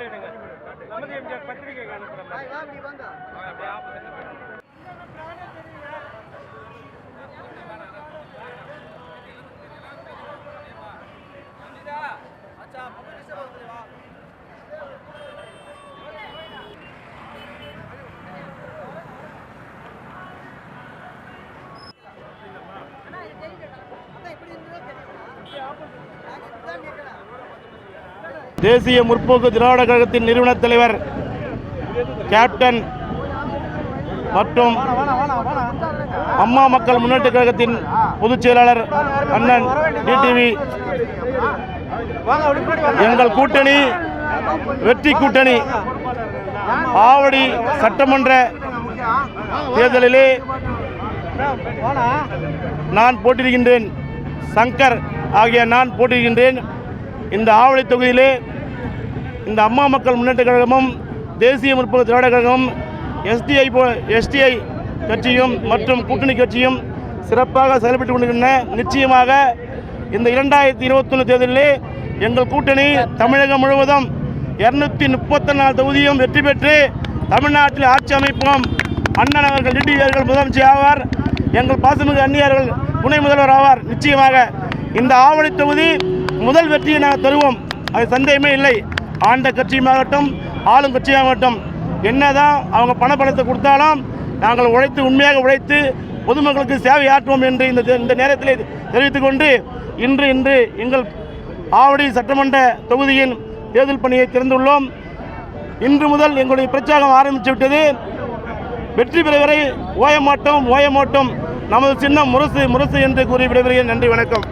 ஆப்போசிட்ல எடுங்க. நமது எம்ஜிஆர் பத்திரிகை அனுப்புறேன் தேசிய முற்போக்கு திராவிட கழகத்தின் நிறுவன தலைவர் கேப்டன் மற்றும் அம்மா மக்கள் முன்னேற்ற கழகத்தின் பொதுச் செயலாளர் அண்ணன் டிடிவி. எங்கள் கூட்டணி வெற்றி கூட்டணி ஆவடி சட்டமன்ற தேர்தலிலே நான் போட்டியிடுகின்றேன். சங்கர் ஆகிய நான் போட்டியிடுகின்றேன். இந்த ஆவடி தொகுதியிலே இந்த அம்மா மக்கள் முன்னேற்ற கழகமும் தேசிய முற்போக்கு திராவிட கழகமும் எஸ்டிஐ போ எஸ்டிஐ கட்சியும் மற்றும் கூட்டணி கட்சியும் சிறப்பாக செயல்பட்டு கொண்டிருக்கின்றன. நிச்சயமாக இந்த இரண்டாயிரத்தி இருபத்தொன்று தேர்தலிலே எங்கள் கூட்டணி தமிழகம் முழுவதும் இரநூத்தி முப்பத்தி நாலு தொகுதியும் வெற்றி பெற்று தமிழ்நாட்டில் ஆட்சி அமைப்போம். அண்ணன் அவர்கள் டிடி முதலமைச்சர் ஆவார். எங்கள் பாசமிகு அந்நியர்கள் துணை முதல்வர் ஆவார். நிச்சயமாக இந்த ஆவணி தொகுதி முதல் வெற்றியை நாங்கள் தருவோம். அது சந்தேகமே இல்லை. ஆண்ட கட்சியுமாகட்டும் ஆளும் கட்சியாகட்டும் என்னதான் அவங்க பணப்பணத்தை கொடுத்தாலும் நாங்கள் உழைத்து உண்மையாக உழைத்து பொதுமக்களுக்கு சேவை ஆற்றுவோம் என்று இந்த இந்த நேரத்தில் தெரிவித்துக் கொண்டு இன்று இன்று எங்கள் ஆவடி சட்டமன்ற தொகுதியின் தேர்தல் பணியை திறந்துள்ளோம். இன்று முதல் எங்களுடைய பிரச்சாரம் ஆரம்பித்து விட்டது. வெற்றி பெற வரை ஓய மாட்டோம் ஓய மாட்டோம் நமது சின்னம் முரசு முரசு என்று கூறி விடைபெறுகிறேன். நன்றி வணக்கம்.